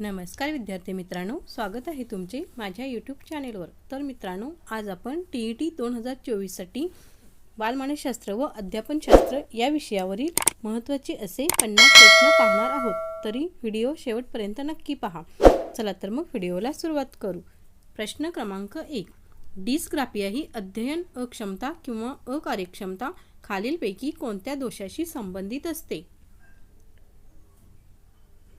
नमस्कार विद्यार्थी मित्रांनो स्वागत आहे तुमचे माझ्या यूट्यूब चॅनेलवर तर मित्रांनो आज आपण टी ई टी दोन हजार चोवीससाठी बालमानसशास्त्र व अध्यापनशास्त्र या विषयावरील महत्त्वाचे असे पन्नास प्रश्न पाहणार आहोत. तरी व्हिडिओ शेवटपर्यंत नक्की पहा. चला तर मग व्हिडिओला सुरुवात करू. प्रश्न क्रमांक एक. डिस्ग्राफिया ही अध्ययन अक्षमता किंवा अकार्यक्षमता खालीलपैकी कोणत्या दोषाशी संबंधित असते?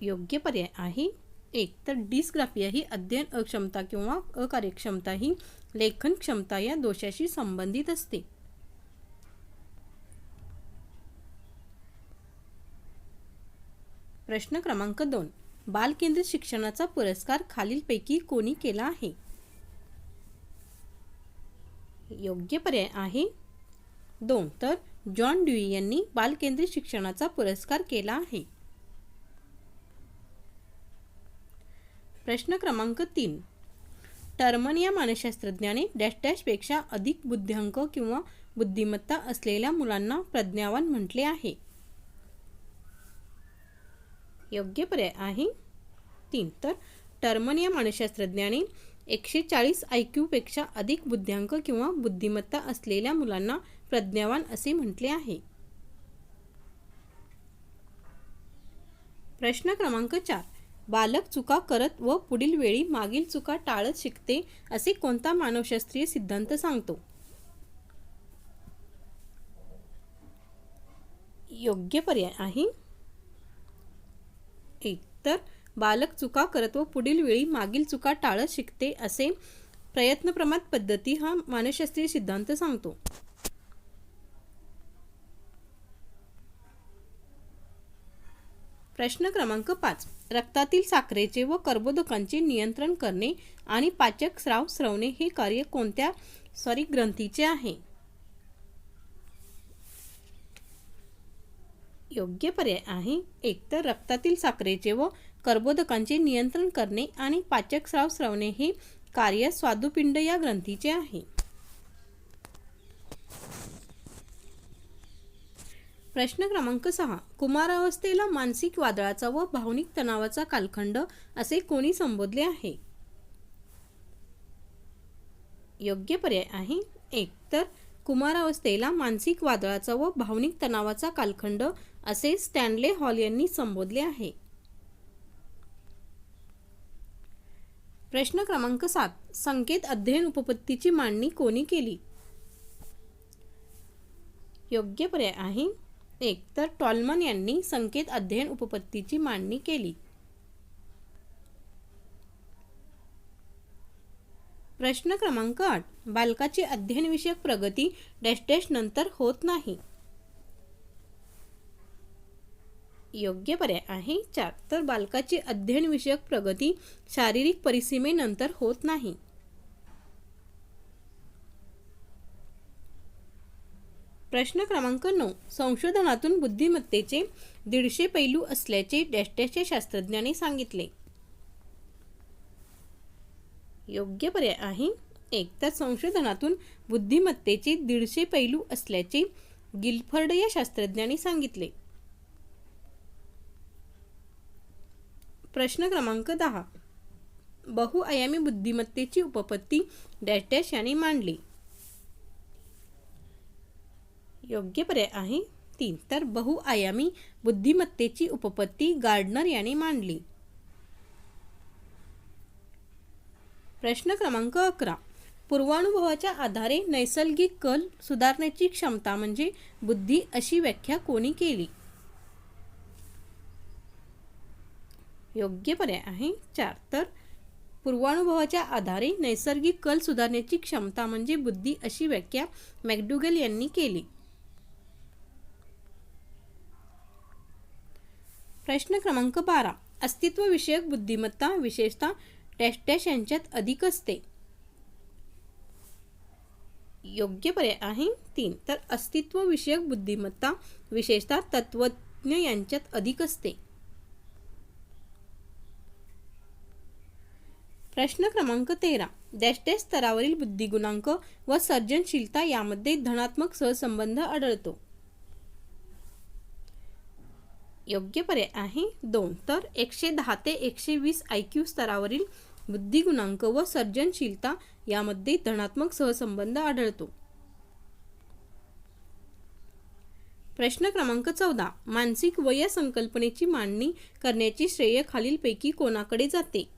योग्य पर्याय आहे. एक तर डिस्ग्राफिया ही अध्ययन अक्षमता किंवा अकार्यक्षमता ही लेखन क्षमता या दोषाशी संबंधित असते. प्रश्न क्रमांक दोन बालकेंद्रित शिक्षणाचा पुरस्कार खालीलपैकी कोणी केला आहे? योग्य पर्याय आहे. दोन तर जॉन ड्युई यांनी बालकेंद्रित शिक्षणाचा पुरस्कार केला आहे. प्रश्न क्रमांक तीन. टर्मन या मानसशास्त्रज्ञाने डॅश डॅशपेक्षा अधिक बुद्ध्यांक किंवा बुद्धिमत्ता असलेल्या मुलांना प्रज्ञावान म्हटले आहे. योग्य पर्याय आहे. तीन. तर टर्मन या मानसशास्त्रज्ञाने एकशे चाळीस आय क्यूपेक्षा अधिक बुद्ध्यांक किंवा बुद्धिमत्ता असलेल्या मुलांना प्रज्ञावान असे म्हटले आहे. प्रश्न क्रमांक चार. बालक चुका करत व पुढील वेळी मागील चुका टाळत शिकते असे कोणता मानवशास्त्रीय सिद्धांत सांगतो? योग्य पर्याय आहे. एक तर बालक चुका करत व पुढील वेळी मागील चुका टाळत शिकते असे प्रयत्नप्रमात पद्धती हा मानसशास्त्रीय सिद्धांत सांगतो. प्रश्न क्रमांक पाच. रक्तातील साखरेचे व कर्बोदकांचे नियंत्रण करणे आणि पाचक स्राव स्रवणे हे कार्य कोणत्या सॉरी ग्रंथीचे आहे? योग्य पर्याय आहे. एक तर रक्तातील साखरेचे व कर्बोदकांचे नियंत्रण करणे आणि पाचक स्राव स्रवणे हे कार्य स्वादुपिंड या ग्रंथीचे आहे. प्रश्न क्रमांक सहा. कुमारावस्थेला मानसिक वादळाचा व भावनिक तणावाचा कालखंड असे कोणी संबोधले आहे? योग्य पर्याय आहे एक. तर कुमारावस्थेला मानसिक वादळाचा व भावनिक तणावाचा कालखंड असे स्टॅनले हॉल यांनी संबोधले आहे. प्रश्न क्रमांक सात. संकेत अध्ययन उपपत्तीची मांडणी कोणी केली? योग्य पर्याय आहे एक तर टॉलमन यांनी संकेत अध्ययन उपपत्तीची मांडणी केली. प्रश्न क्रमांक आठ. बालकाची अध्ययनविषयक प्रगती डॅश डॅश नंतर होत नाही. योग्य पर्याय आहे चार. तर बालकाची अध्ययनविषयक प्रगती शारीरिक परिसीमेनंतर होत नाही. प्रश्न क्रमांक नऊ. संशोधनातून बुद्धिमत्तेचे दीडशे पैलू असल्याचे डॅशडॅशच्या शास्त्रज्ञाने सांगितले. योग्य पर्याय आहे. एक तर संशोधनातून बुद्धिमत्तेचे दीडशे पैलू असल्याचे गिल्फर्ड या शास्त्रज्ञांनी सांगितले. प्रश्न क्रमांक दहा. बहुआयामी बुद्धिमत्तेची उपपत्ती डॅश डॅश यांनी मांडली. योग्य पर्याय आहे. तीन तर बहुआयामी बुद्धिमत्तेची उपपत्ती गार्डनर यांनी मांडली. प्रश्न क्रमांक अकरा. पूर्वानुभवाच्या आधारे नैसर्गिक कल सुधारण्याची क्षमता म्हणजे बुद्धी अशी व्याख्या कोणी केली? योग्य पर्याय आहे. चार तर पूर्वानुभवाच्या आधारे नैसर्गिक कल सुधारण्याची क्षमता म्हणजे बुद्धी अशी व्याख्या मॅकडुगल यांनी केली. प्रश्न क्रमांक बारा. अस्तित्वविषयक बुद्धिमत्ता विशेषतः डॅश डॅश यांच्यात अधिक असते. योग्य पर्याय आहे तीन. तर अस्तित्वविषयक बुद्धिमत्ता विशेषतः तत्वज्ञ यांच्यात अधिक असते. प्रश्न क्रमांक तेरा. डॅश डॅश स्तरावरील बुद्धिगुणांक व सर्जनशीलता यामध्ये धनात्मक सहसंबंध आढळतो. योग्य पर्याय आहे. दोन तर एकशे दहा ते एकशे वीस आय क्यू स्तरावरील बुद्धिगुणांक व सर्जनशीलता यामध्ये धनात्मक सहसंबंध आढळतो. प्रश्न क्रमांक चौदा. मानसिक वय संकल्पनेची मांडणी करण्याची श्रेय खालीलपैकी कोणाकडे जाते?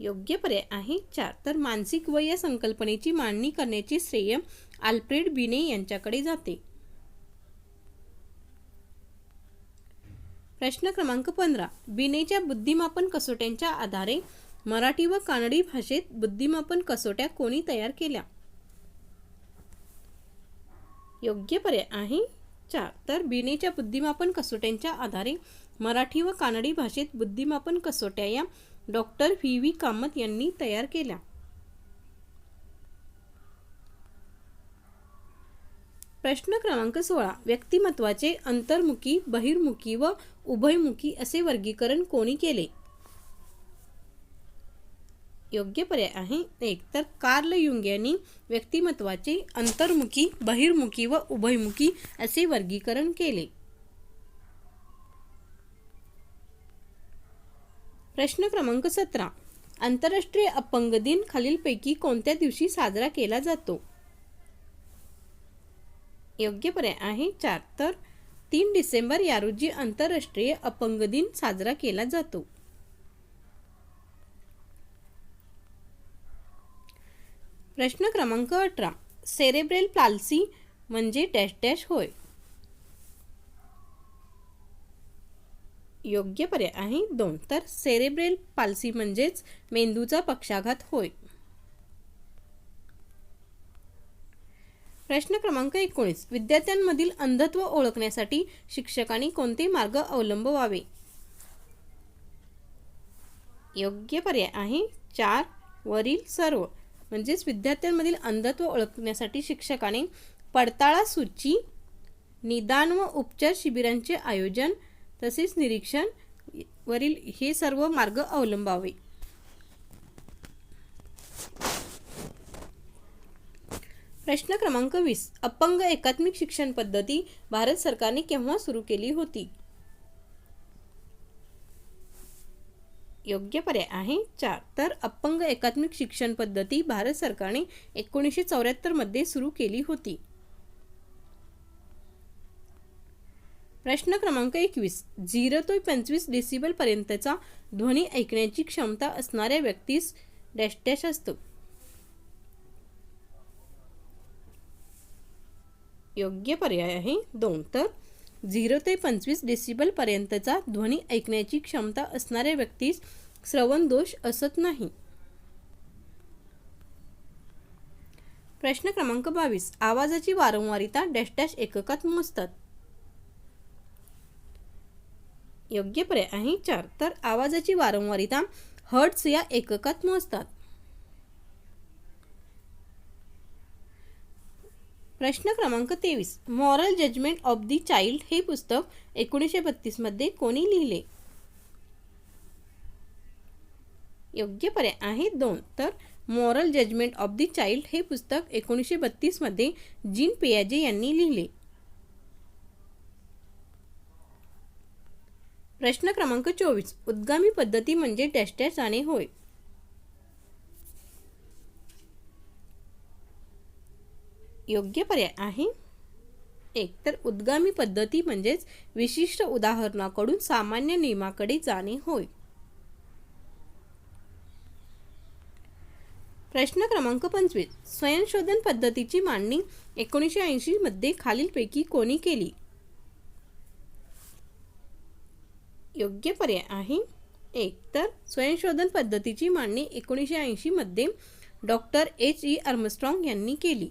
योग्य पर्याय आहे. चार तर मानसिक वय संकल्पनेची मांडणी करण्याची श्रेय आल्फ्रेड बिने यांच्याकडे जाते. प्रश्न क्रमांक पंधरा. बिनेच्या बुद्धिमापन कसोट्यांच्या आधारे मराठी व कानडी भाषेत बुद्धिमापन कसोट्या कोणी तयार केल्या? योग्य पर्याय आहे चार. तर बिनेच्या बुद्धिमापन कसोट्यांच्या आधारे मराठी व कानडी भाषेत बुद्धिमापन कसोट्या या डॉक्टर व्ही व्ही कामत यांनी तयार केल्या. प्रश्न क्रमांक सोळा. व्यक्तिमत्वाचे अंतर्मुखी बहिर्मुखी व उभयमुखी असे वर्गीकरण कोणी केले? योग्य पर्याय आहे. एक. तर कार्ल युंग यांनी व्यक्तिमत्वाचे अंतर्मुखी बहिर्मुखी व उभयमुखी असे वर्गीकरण केले. प्रश्न क्रमांक सतरा. आंतरराष्ट्रीय अपंग दिन खालीलपैकी कोणत्या दिवशी साजरा केला जातो? योग्य पर्याय आहे. चार. तर तीन डिसेंबर या रोजी आंतरराष्ट्रीय अपंग दिन साजरा केला जातो. प्रश्न क्रमांक अठरा. सेरेब्रेल प्लाल्सी म्हणजे डॅश डॅश होय. योग्य पर्याय आहे. दोन. तर सेरेब्रेल पाल्सी म्हणजेच मेंदूचा पक्षाघात होय. प्रश्न क्रमांक एकोणीस. विद्यार्थ्यांमधील अंधत्व ओळखण्यासाठी शिक्षकांनी कोणते मार्ग अवलंबवावे? योग्य पर्याय आहे. चार वरील सर्व. म्हणजेच विद्यार्थ्यांमधील अंधत्व ओळखण्यासाठी शिक्षकाने पडताळा सूची निदान व उपचार शिबिरांचे आयोजन तसेच निरीक्षण वरील हे सर्व मार्ग अवलंबावे. प्रश्न क्रमांक वीस. अपंग एकात्मिक शिक्षण पद्धती भारत सरकारने केव्हा सुरू केली होती? योग्य पर्याय आहे चार. तर अपंग एकात्मिक शिक्षण पद्धती भारत सरकारने एकोणीसशे चौऱ्याहत्तरमध्ये सुरू केली होती. प्रश्न क्रमांक एकवीस. झिरो ते पंचवीस डेसिबल पर्यंतचा ध्वनी ऐकण्याची क्षमता असणाऱ्या व्यक्तीस डॅश डॅश असतो. योग्य पर्याय आहे. दोन तर झिरो ते पंचवीस डेसिबलपर्यंतचा ध्वनी ऐकण्याची क्षमता असणाऱ्या व्यक्तीस श्रवण दोष असत नाही. प्रश्न क्रमांक बावीस. आवाजाची वारंवारिता डॅश डॅश एककात मोजतात. योग्य पर्याय आहे. चार तर आवाजाची वारंवारिता हर्ट्स या एककात मोजतात. प्रश्न क्रमांक तेवीस. Moral judgment of the child हे पुस्तक एकोणीसशे बत्तीसमध्ये कोणी लिहिले? योग्य पर्याय आहे दोन. तर moral judgment of the child हे पुस्तक एकोणीसशे बत्तीसमध्ये जीन पेयाजे यांनी लिहिले. प्रश्न क्रमांक चोवीस. उद्गामी पद्धती म्हणजे डॅश डॅश जाणे होय. योग्य पर्याय आहे. एक तर उद्गामी पद्धती म्हणजेच विशिष्ट उदाहरणाकडून सामान्य नियमाकडे जाणे होय. प्रश्न क्रमांक पंचवीस. स्वयंशोधन पद्धतीची मांडणी एकोणीसशे ऐंशी मध्ये खालीलपैकी कोणी केली? योग्य पर्याय आहे. एक तर स्वयंशोधन पद्धतीची मांडणी एकोणीसशे ऐंशी मध्ये डॉक्टर एच ई आर्मस्ट्रॉंग यांनी केली.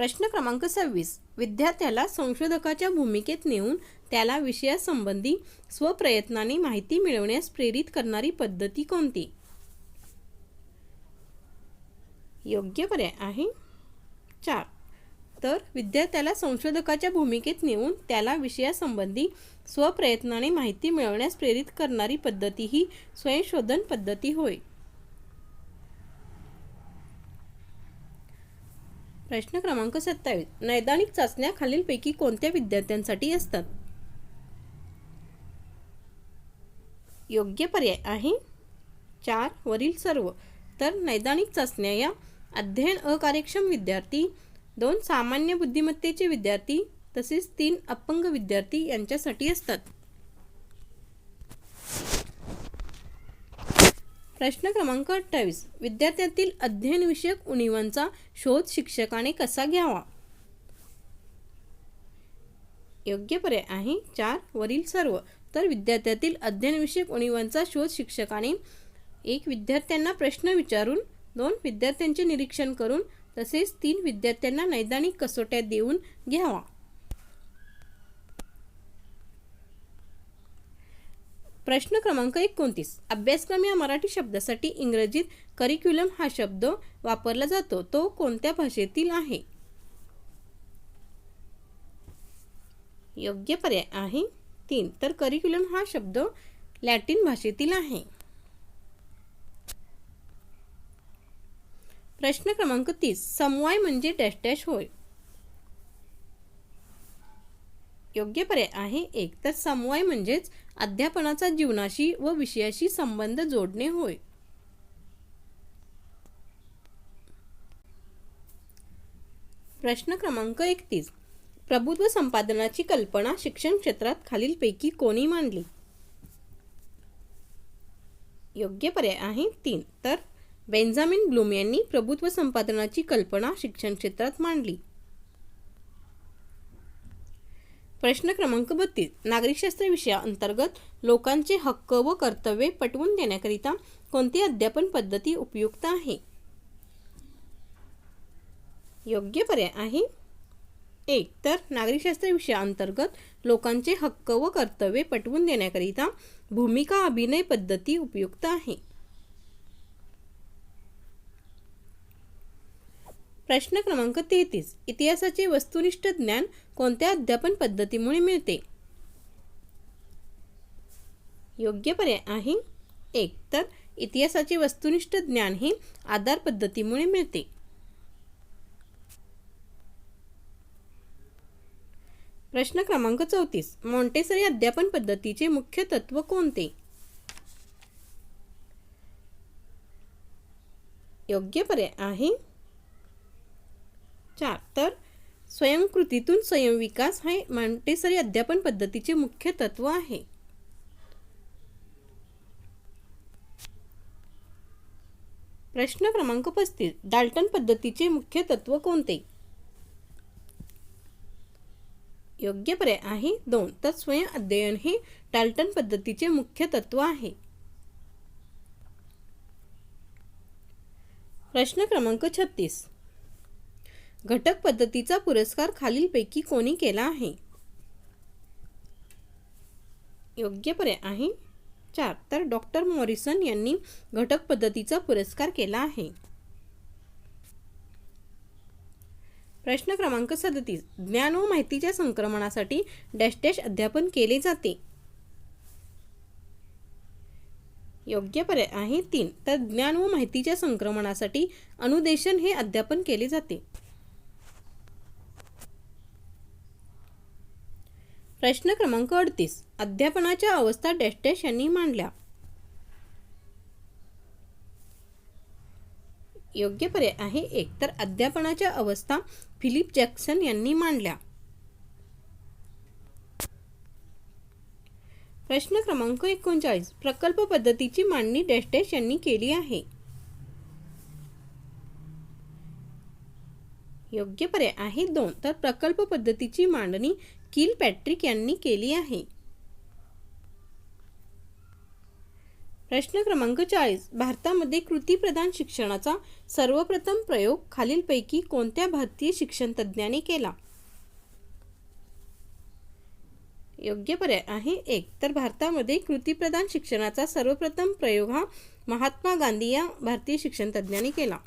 प्रश्न क्रमांक सव्वीस. विद्यार्थ्याला संशोधकाच्या भूमिकेत नेऊन त्याला विषयासंबंधी स्वप्रयत्नाने माहिती मिळवण्यास प्रेरित करणारी पद्धती कोणती? योग्य पर्याय आहे. चार. तर विद्यार्थ्याला संशोधकाच्या भूमिकेत नेऊन त्याला विषयासंबंधी स्वप्रयत्नाने माहिती मिळवण्यास प्रेरित करणारी पद्धती ही स्वयंशोधन पद्धती होय. प्रश्न क्रमांक सत्तावीस. नैदानिक चाचण्या खालीलपैकी कोणत्या विद्यार्थ्यांसाठी असतात? योग्य पर्याय आहे. चार. वरील सर्व. तर नैदानिक चाचण्या या अध्ययन अकार्यक्षम विद्यार्थी दोन सामान्य बुद्धिमत्तेचे विद्यार्थी तसेच तीन अपंग विद्यार्थी यांच्यासाठी असतात. प्रश्न क्रमांक अठ्ठावीस. विद्यार्थ्यातील अध्ययनविषयक उणीवांचा शोध शिक्षकाने कसा घ्यावा? योग्य पर्याय आहे चार वरील सर्व. तर विद्यार्थ्यातील अध्ययनविषयक उणीवांचा शोध शिक्षकाने एक विद्यार्थ्यांना प्रश्न विचारून दोन विद्यार्थ्यांचे निरीक्षण करून तसेच तीन विद्यार्थ्यांना नैदानिक कसोट्या देऊन घ्यावा. प्रश्न क्रमांक एकोणतीस. अभ्यासक्रम या मराठी शब्दासाठी इंग्रजीत करिक्युलम हा शब्द वापरला जातो. तो कोणत्या भाषेतील आहे? योग्य पर्याय आहे तीन. तर करिक्युलम हा शब्द लॅटिन भाषेतील आहे. प्रश्न क्रमांक तीस. समवाय म्हणजे डॅश डॅश होय. योग्य पर्याय आहे एक. तर समवाय म्हणजेच अध्यापनाचा जीवनाशी व विषयाशी संबंध जोडणे होय. प्रश्न क्रमांक एकतीस. प्रभुत्व संपादनाची कल्पना शिक्षण क्षेत्रात खालीलपैकी कोणी मांडली? योग्य पर्याय आहे तीन. तर बेंजामिन ब्लूम यांनी प्रभुत्व संपादनाची कल्पना शिक्षण क्षेत्रात मांडली. प्रश्न क्रमांक बत्तीस. नागरिकशास्त्र विषयाअंतर्गत लोकांचे हक्क व कर्तव्ये पटवून देण्याकरिता कोणती अध्यापन पद्धती उपयुक्त आहे? योग्य पर्याय आहे. एक तर नागरिकशास्त्र विषयाअंतर्गत लोकांचे हक्क व कर्तव्ये पटवून देण्याकरिता भूमिका अभिनय पद्धती उपयुक्त आहे. प्रश्न क्रमांक तेहतीस. इतिहासाचे वस्तुनिष्ठ ज्ञान कोणत्या अध्यापन पद्धतीमुळे मिळते? योग्य पर्याय आहे. एक तर इतिहासाचे वस्तुनिष्ठ ज्ञान हे आधार पद्धतीमुळे मिळते. प्रश्न क्रमांक चौतीस. मॉन्टेसरी अध्यापन पद्धतीचे मुख्य तत्व कोणते? योग्य पर्याय आहे. चार तर स्वयंकृतीतून स्वयंविकास हे मॉन्टेसरी अध्यापन पद्धतीचे मुख्य तत्व आहे. प्रश्न क्रमांक पस्तीस डाल्टन पद्धतीचे मुख्य तत्व कोणते? योग्य पर्याय आहे दोन तर स्वयं अध्ययन हे डाल्टन पद्धतीचे मुख्य तत्व आहे. प्रश्न क्रमांक छत्तीस घटक पद्धतीचा पुरस्कार खालीलपैकी कोणी केला आहे? योग्य पर्याय आहे. चार. तर डॉक्टर मॉरिसन यांनी घटक पद्धतीचा पुरस्कार केला आहे. प्रश्न क्रमांक सदतीस. ज्ञान व माहितीच्या संक्रमणासाठी डॅश डॅश अध्यापन केले जाते. योग्य पर्याय आहे. तीन. तर ज्ञान व माहितीच्या संक्रमणासाठी अनुदेशन हे अध्यापन केले जाते. प्रश्न क्रमांक अडतीस. अध्यापनाच्या अवस्था डॅश डॅश यांनी मांडल्या. योग्य पर्याय आहे एक. तर अध्यापनाच्या अवस्था फिलिप जॅक्सन यांनी मांडल्या. प्रश्न क्रमांक एकोणचाळीस. प्रकल्प पद्धतीची मांडणी डॅश डॅश यांनी केली आहे. योग्य पर्याय आहे दोन. तर प्रकल्प पद्धतीची मांडणी किल पॅट्रिक यांनी केली आहे. प्रश्न क्रमांक चाळीस. भारतामध्ये कृतीप्रधान शिक्षणाचा सर्वप्रथम प्रयोग खालीलपैकी कोणत्या भारतीय शिक्षण तज्ज्ञाने केला? योग्य पर्याय आहे एक. तर भारतामध्ये कृतीप्रधान शिक्षणाचा सर्वप्रथम प्रयोग हा महात्मा गांधी या भारतीय शिक्षण तज्ज्ञाने केला.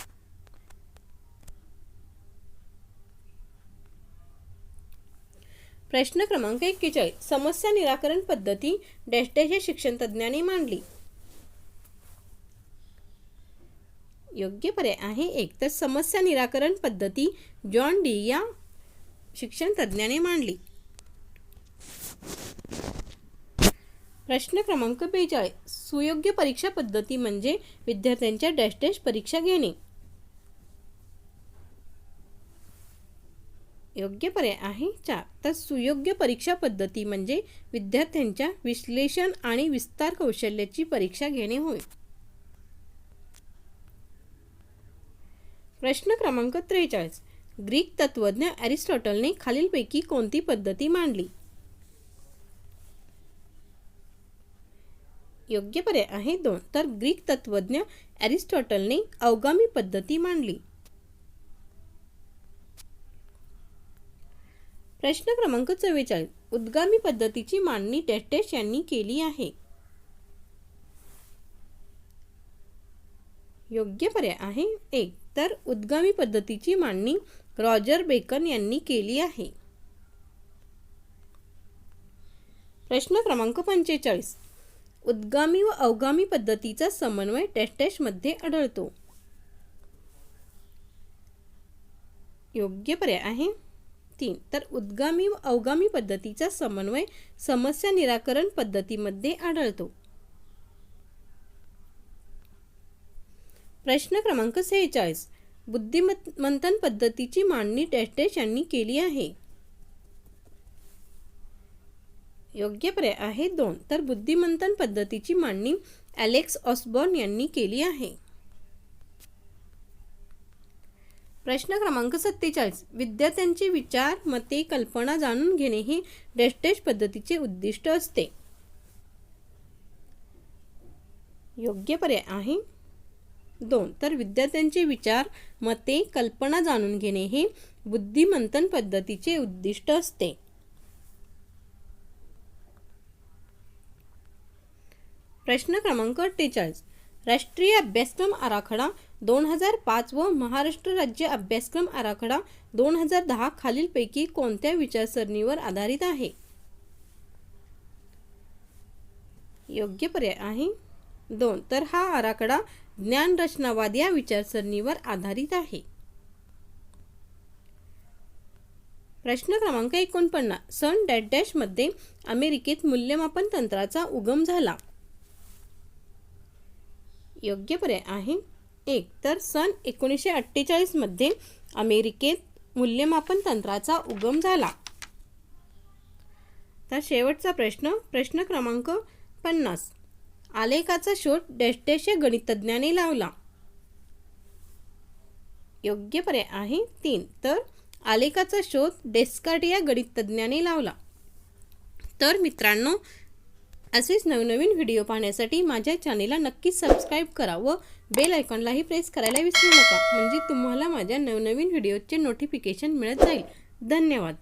प्रश्न क्रमांक एक्केचाळीस. समस्या निराकरण पद्धती डॅश डॅश या शिक्षण तज्ज्ञांनी मांडली. योग्य पर्याय आहे एक. तर समस्या निराकरण पद्धती जॉन डी या शिक्षण तज्ज्ञाने मांडली. प्रश्न क्रमांक बेचाळीस. सुयोग्य परीक्षा पद्धती म्हणजे विद्यार्थ्यांच्या डॅश डॅश परीक्षा घेणे. योग्य पर्याय आहे चार तर सुयोग्य परीक्षा पद्धती म्हणजे विद्यार्थ्यांच्या विश्लेषण आणि विस्तार कौशल्याची परीक्षा घेणे होय. प्रश्न क्रमांक त्रेचाळीस. ग्रीक तत्वज्ञ अरिस्टॉटलने खालीलपैकी कोणती पद्धती मांडली? योग्य पर्याय आहे दोन. तर ग्रीक तत्वज्ञ अरिस्टॉटलने अवगामी पद्धती मांडली. प्रश्न क्रमांक चव्वेचाळीस. उद्गामी पद्धतीची मांडणी टेस्टेश यांनी केली आहे. योग्य पर्याय आहे एक. तर उद्गामी पद्धतीची मांडणी रॉजर बेकन यांनी केली आहे. प्रश्न क्रमांक पंचेचाळीस. उद्गामी व अवगामी पद्धतीचा समन्वय टेस्टेशमध्ये आढळतो. योग्य पर्याय आहे तीन. तर उद्गामी व अवगामी पद्धतीचा समन्वय समस्या निराकरण पद्धतीमध्ये आढळतो. प्रश्न क्रमांक सेहेचाळीस. बुद्धिमंथन पद्धतीची मांडणी टेस्टेश यांनी केली आहे. योग्य पर्याय आहे दोन. तर बुद्धिमंथन पद्धतीची मांडणी ॲलेक्स ऑस्बॉर्न यांनी केली आहे. प्रश्न क्रमांक सत्तेचाळीस. विद्यार्थ्यांचे विचार मते कल्पना जाणून घेणे हे डेस्टेश पद्धतीचे उद्दिष्ट असते. योग्य पर्याय आहे. दोन. तर विद्यार्थ्यांचे विचार मते कल्पना जाणून घेणे हे बुद्धिमंथन पद्धतीचे उद्दिष्ट असते. प्रश्न क्रमांक अठ्ठेचाळीस. राष्ट्रीय अभ्यासक्रम आराखडा दोन हजार पाच व महाराष्ट्र राज्य अभ्यासक्रम आराखडा दोन हजार दहा खालीलपैकी कोणत्या विचारसरणीवर आधारित आहे? योग्य पर्याय आहे. दोन तर हा आराखडा ज्ञानरचनावाद या विचारसरणीवर आधारित आहे. प्रश्न क्रमांक एकोणपन्नास सन डॅट डॅशमध्ये अमेरिकेत मूल्यमापन तंत्राचा उगम झाला. योग्य पर्याय आहे. एक तर सन एकोणीसशे अठ्ठेचाळीसमध्ये अमेरिकेत मूल्यमापन तंत्राचा उगम झाला. तर शेवटचा प्रश्न प्रश्न क्रमांक पन्नास. आलेखाचा शोध डॅशडॅश गणितज्ञाने लावला. योग्य पर्याय आहे तीन. तर आलेखाचा शोध डेस्कार्ट या गणितज्ञाने लावला. तर मित्रांनो असेच नवनवीन व्हिडिओ पाहण्यासाठी माझ्या चॅनेलला नक्कीच सबस्क्राईब करा व बेल आयकॉनलाही प्रेस करायला विसरू नका. म्हणजे तुम्हाला माझ्या नवनवीन व्हिडिओचे नोटिफिकेशन मिळत जाईल. धन्यवाद.